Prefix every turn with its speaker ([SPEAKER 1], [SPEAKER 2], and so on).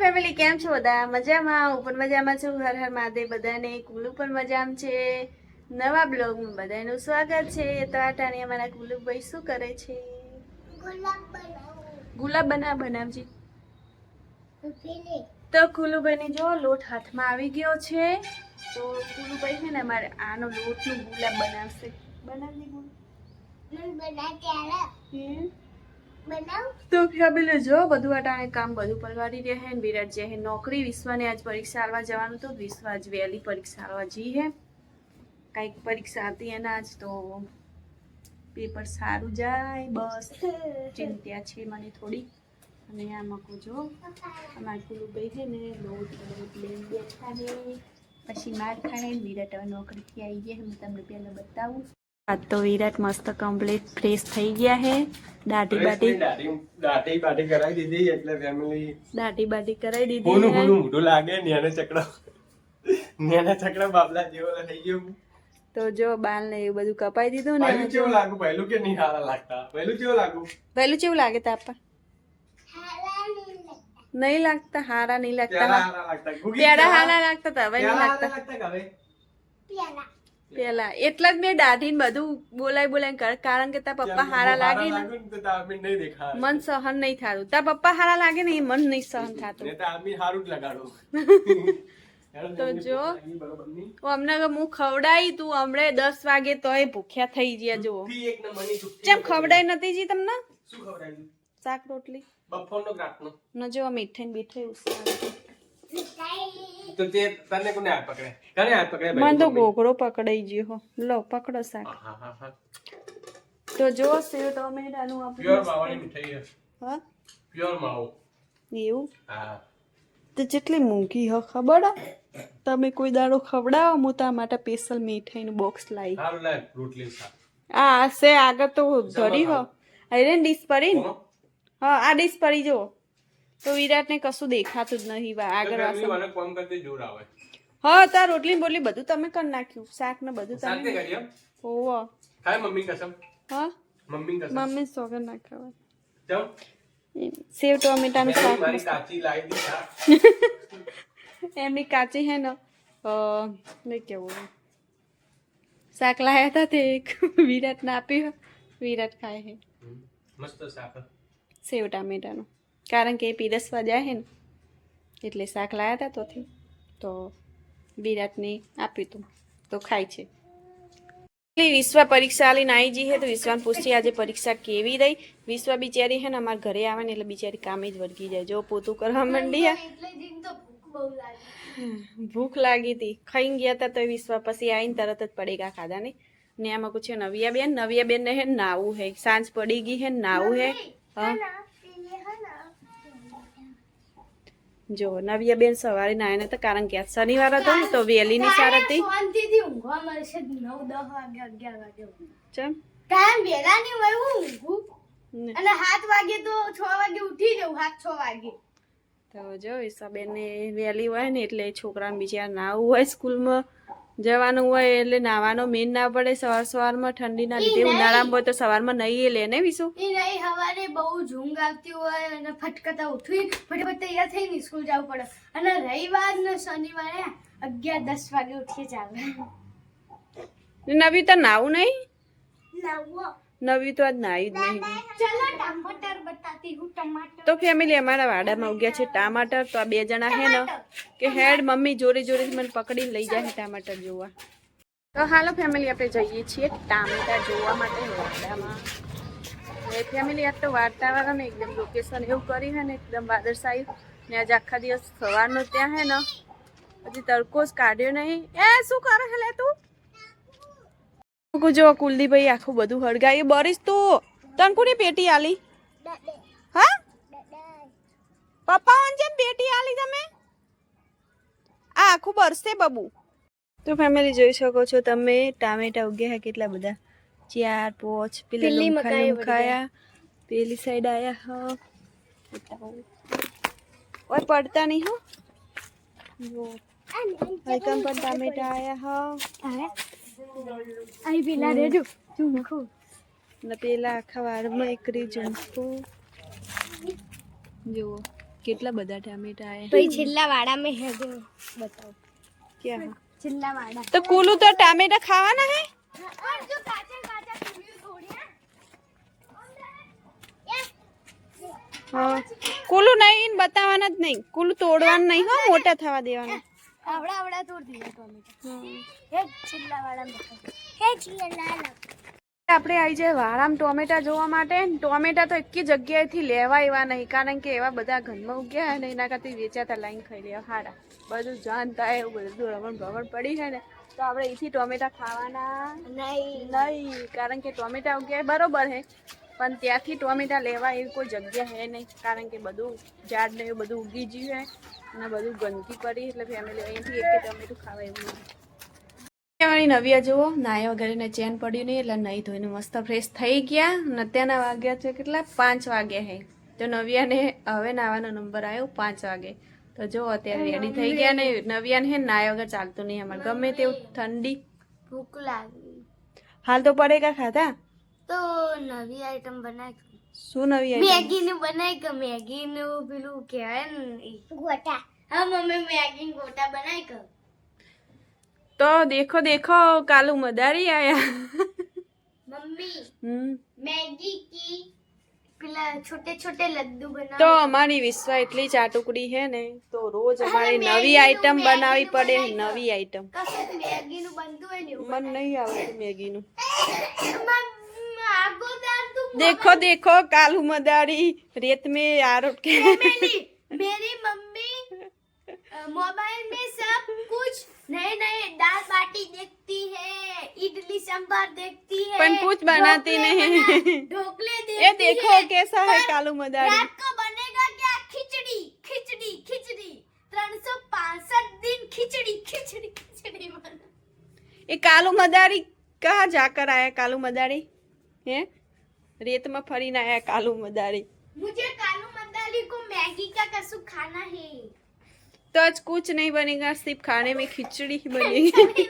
[SPEAKER 1] Family કેમ છો બધા? મજામાં? હું પણ મજામાં છું. હર હર મહાદેવ બધાને. કુલુ પણ મજામાં છે. નવા બ્લોગમાં બધાનું સ્વાગત છે. તો આ ટાણી અમારા કુલુભાઈ શું કરે છે? ગુલાબ બનાવ. બનાવજી. તો કુલુભાઈને જો લોટ હાથમાં આવી ગયો છે. તો કુલુભાઈ છે ને અમારે આનો લોટનું ગુલાબ બનાવશે. બનાવજી ગુલાબ. તો ફેમિલી જો બધું અટાણે કામ બધું પલવાડી રહ્યા વિરાટ જે હે નોકરી વિશ્વને આજ પરીક્ષા આલવા જવાનું તો વિશ્વ આજ વહેલી પરીક્ષા આલવા જી હે. કંઈક પરીક્ષા હતી એના આજ તો પેપર સારું જાય, બસ. ચિંતા છે મને થોડી. અને આ મકો જો. અમાર પેલું ભાઈ છે ને લોટ લોટ લઈને પછી માર ખાણે વિરાટ હવે નોકરીથી આવી ગયા હું તમને પહેલાં બતાવું. આજ તો વિરાટ મસ્ત કમ્પ્લીટ ફ્રેશ થઈ ગયા હે. દાઢી બાટી.
[SPEAKER 2] દાટી બાટી કરાવી દીધી એટલે ફેમિલી
[SPEAKER 1] દાટી બાટી કરાવી દીધી
[SPEAKER 2] હોનું
[SPEAKER 1] હે.
[SPEAKER 2] મોઢું લાગે નેને ચકડા. નેને ચકડા બાબલા જેવો થઈ ગયો.
[SPEAKER 1] તો જો બાલ ને એવું બધું કપાઈ દીધું ને.
[SPEAKER 2] પહેલું કેવું લાગુ પહેલું કે નહીં હારા લાગતા? પહેલું કેવું લાગુ?
[SPEAKER 1] પહેલું કેવું લાગે તાપા નહીં લાગતા હારા નહીં લાગતા.
[SPEAKER 2] પેલા હારા લાગતા. ગુગી
[SPEAKER 1] પેડા હારા લાગતા તા હવે નહીં લાગતા
[SPEAKER 2] હારા લાગતા. કે હવે?
[SPEAKER 1] પેલા. એટલા જ મેં દાઢીને બધું બોલાય બોલાય કર કારણ કે તાર પપ્પા હારા લાગે ને.
[SPEAKER 2] તો
[SPEAKER 1] મન સહન નહીં થાતું. તાર પપ્પા હારા લાગે ને એ મન નહીં સહન થાતું. તો જો. અમને હું ખવડાવી તું હમણે દસ વાગે તોય ભૂખ્યા થઈ ગયા જો ચેમ ખવડાવી નથી જી તમને? શાક રોટલી.
[SPEAKER 2] બફોરનો
[SPEAKER 1] ન જો મીઠાઈ બીઠાઈ ઉસળાવી.
[SPEAKER 2] તો તે તને કોને હાથ પકડે? કને હાથ પકડે
[SPEAKER 1] મને તો ગોગડો પકડાઈ ગયો લો પકડો શાક. તો જો સેવ ટમેટાનું
[SPEAKER 2] પ્યોર માવાની મીઠાઈ
[SPEAKER 1] હા?
[SPEAKER 2] પ્યોર માવો.
[SPEAKER 1] એવું?
[SPEAKER 2] હા.
[SPEAKER 1] તો જેટલી મોંઘી હ ખબર? તમે કોઈ દાડો ખવડાવો હું તા માટે સ્પેશિયલ મીઠાઈનું બોક્સ લાવી આ છે આગળ તો ધરી હો. અરે ડીશ પડી હા આ ડીશ પડી જો તો વિરાટને કશું દેખાતું જ નહીં વા- આગળ
[SPEAKER 2] તો family
[SPEAKER 1] વાસણ
[SPEAKER 2] વાળા કામ કરતી જોર આવે.
[SPEAKER 1] હા તાર રોટલી ને બોટલી બધું તમે કરી નાખ્યું શાક ને બધું
[SPEAKER 2] શાંતિ
[SPEAKER 1] તમે
[SPEAKER 2] કરી એમ?
[SPEAKER 1] ઓવો
[SPEAKER 2] ખાય મમ્મી કસમ?
[SPEAKER 1] હા?
[SPEAKER 2] મમ્મી કસમ?
[SPEAKER 1] મમ્મી સોગર ના ખાવા
[SPEAKER 2] ચમ?
[SPEAKER 1] એમ. સેવ ટમેટાનું
[SPEAKER 2] મેં
[SPEAKER 1] શાક.
[SPEAKER 2] મારી
[SPEAKER 1] મસ્ત.
[SPEAKER 2] કાચી લાવી દીધા
[SPEAKER 1] એમની કાચી હે ને અ, નહીં કેવું શાક લાયા હતા તે એક. વિરાટને આપ્યું વિરાટ ખાય છે
[SPEAKER 2] મસ્ત શાક
[SPEAKER 1] સેવ ટામેટાનું. કારણ કે એ પીરસવા જાય ને એટલે શાક લાયા હતા તોથી. તો વિરાટને આપ્યું હતું તો ખાય છે. એટલે વિશ્વ પરીક્ષા લઈને આવી જઈએ હે તો વિશ્વાને પૂછી આજે પરીક્ષા કેવી રહી. વિશ્વ બિચારી હે ને અમારા ઘરે આવે ને એટલે બિચારી કામે જ વળગી જાય. જો પોતું કરવા માંડી ભૂખ લાગી. હતી. ખાઈને ગયા હતા તો વિશ્વા પછી આવીને તરત જ પડેગા ખાધા ને ને આમાં પૂછ્યું નવિયા બેન નવિયા બેન ને હે નાવું હે. સાંજ પડી ગઈ હે નાવું હે. હા. જો નવિયા બેન સવારે નાય નતા કારણ કે શનિવાર હતો ને તો વહેલી ની સાર હતી.
[SPEAKER 3] શાંતિથી ઊંઘવા મળશે 9 10 વાગે અગિયાર વાગે
[SPEAKER 1] ચમ.
[SPEAKER 3] ટાઈમ વેલા ની હોય હું ઊંઘું. અને સાત વાગે તો છ વાગે ઉઠી જવું સાત છ વાગે.
[SPEAKER 1] તો જો ઈશાબેન ને વહેલી હોય ને એટલે છોકરાને બીજા નાવું હોય સ્કૂલમાં. જવાનું હોય એટલે નાવાનો મેન ના પડે સવાર સવારમાં ઠંડીના લીધે ઉનાળામાં હોય તો સવારમાં નહીં લે ને વિશુ?
[SPEAKER 3] એ નહીં સવારે બહુ ઝુંગ આવતી હોય અને ફટકતા ઉઠવી ફટાફટ તૈયાર થઈને સ્કૂલ જવું પડે. અને રવિવાર ને શનિવારે અગિયાર દસ વાગે ઉઠીએ ચાલે
[SPEAKER 1] નવી તો નાવું નહીં?
[SPEAKER 3] નવો.
[SPEAKER 1] નવી તો આજ નાયું જ નહીં.
[SPEAKER 3] હું
[SPEAKER 1] તો ફેમિલી અમારા વાડામાં ઉગ્યા છે ટામાટર તો આ બે જણા હે ને કે હેડ મમ્મી જોડે જોડે મને પકડીને લઈ જાય ટામાટર જોવા. તો હાલો ફેમિલી આપણે જઈએ છીએ ટામેટા જોવા માટે વાડામાં. ફેમિલી આજ તો વાતાવરણ એકદમ લોકેશન એવું કરી હે ને એકદમ વાદળછાયું ને આજે આખા દિવસ સવારનો ત્યાં હે ને હજી તડકો જ કાઢ્યો નહીં. એ શું કરે છે લે તું? જો કુલદીપભાઈ આખું બધું હળગાયું. બરીશ તું તને કોની પેટી આલી? હા? પપ્પા જેમ પેટી આલી તમે? આ આખું બરસે બબુ. તો ફેમિલી જોઈ શકો છો તમે ટામેટા ઉગ્યા કેટલા બધા. ચાર પોચ પેલી ખાયા પેલી સાઈડ આયા હ. ઓય પડતા નહીં હો. આઈકન પર ટામેટા આયા હ.
[SPEAKER 3] અહીં પેલા રેજો ઝૂંખું
[SPEAKER 1] ને પેલા આખા વાળમાં એકરી ઝુમકું જુઓ કેટલા બધા ટામેટા આયા
[SPEAKER 3] પછી છેલ્લા વાડા મેં હે જો બતાવો
[SPEAKER 1] ક્યાં
[SPEAKER 3] છેલ્લા વાડા
[SPEAKER 1] તો કુલું તો ટામેટા ખાવાના હે
[SPEAKER 3] और जो काचे काचा कुल्ली थोड़ी है
[SPEAKER 1] હા કુલું નહીં બતાવવાના જ નહીં કુલું તોડવાનું નહીં હો મોટા થવા દેવાના
[SPEAKER 3] આવડા આવડા તોડ દીધા ટોમેટો એક છેલ્લા બતાવો છેલ્લા
[SPEAKER 1] આપણે આવી જાય વારામ ટોમેટા જોવા માટે. ટોમેટા તો એક જગ્યાએથી લેવા એવા નહીં કારણ કે એવા બધા ઘરમાં ઉગ્યા અને એના કરતી વેચાતા લાઈન ખાઈ લેવા હારા બધું જાણતા એવું બધું રમણ ભમણ પડી છે ને તો આપણે અહીંથી ટોમેટા ખાવાના
[SPEAKER 3] નહીં.
[SPEAKER 1] નહીં કારણ કે ટોમેટા ઉગ્યા બરોબર છે પણ ત્યાંથી ટોમેટા લેવા એવી કોઈ જગ્યા હે નહીં કારણ કે બધું ઝાડ ને એવું બધું ઉગી ગયું છે અને બધું ગંદકી પડી એટલે ફેમિલી અહીંથી એક ટોમેટું ખાવા એવું નહીં. વાળી નવિયા જુઓ નાયા વગર ને ચેન પડ્યું નહીં એટલે નહીં ધોઈને મસ્ત ફ્રેશ થઈ ગયા. અને અત્યારના વાગ્યા છે કેટલા? પાંચ વાગ્યા હે. તો નવિયાને હવે નાવાનો નંબર આવ્યો પાંચ વાગે. તો જો અત્યારે રેડી થઈ ગયા ને નવિયાને હે નાયા વગર ચાલતું નહીં અમારે. ગમે તેવું ઠંડી.
[SPEAKER 3] ભૂખ લાગી.
[SPEAKER 1] હાલ તો પડેગા ખાધા?
[SPEAKER 3] તો નવી આઈટમ બનાવી.
[SPEAKER 1] શું નવી આઈટમ
[SPEAKER 3] મેગી નું બનાવી કે મેગી નું પેલું કહેવાય ને ગોટા. હા મમ્મી મેગી ગોટા બનાવી કે.
[SPEAKER 1] તો દેખો દેખો કાલુ મદારી આયા.
[SPEAKER 3] મમ્મી મેગી કી પેલા છોટે છોટે લડ્ડુ બનાવ.
[SPEAKER 1] તો અમારી વિશ્વ એટલી ચાટુકડી હે ને તો રોજ અમારે નવી આઈટમ બનાવી પડે નવી આઈટમ
[SPEAKER 3] મેગી નું બનતું હોય ને
[SPEAKER 1] મન નહીં આવડતું
[SPEAKER 3] મેગી નું
[SPEAKER 1] देखो देखो कालू मदारी रेत में आरोट के।
[SPEAKER 3] मेरी मेरी मम्मी मोबाइल में सब कुछ नए नए दाल बाटी देखती है इडली सांभर देखती है
[SPEAKER 1] पण कुछ बनाती नहीं।
[SPEAKER 3] ढोकले
[SPEAKER 1] ये देखो
[SPEAKER 3] है।
[SPEAKER 1] कैसा है कालू मदारी
[SPEAKER 3] रात को बनेगा क्या? खिचड़ी खिचड़ी खिचड़ी। त्रण सौ पासठ दिन खिचड़ी खिचड़ी खिचड़ी
[SPEAKER 1] ये कालू मदारी कहाँ जाकर आया कालू मदारी है रेत में फरीने आया कालू मदारी
[SPEAKER 3] मुझे कालू मंदाली को मैगी का कसु खाना है
[SPEAKER 1] तो आज कुछ नहीं बनेगा सिर्फ खाने में खिचड़ी ही बनेगी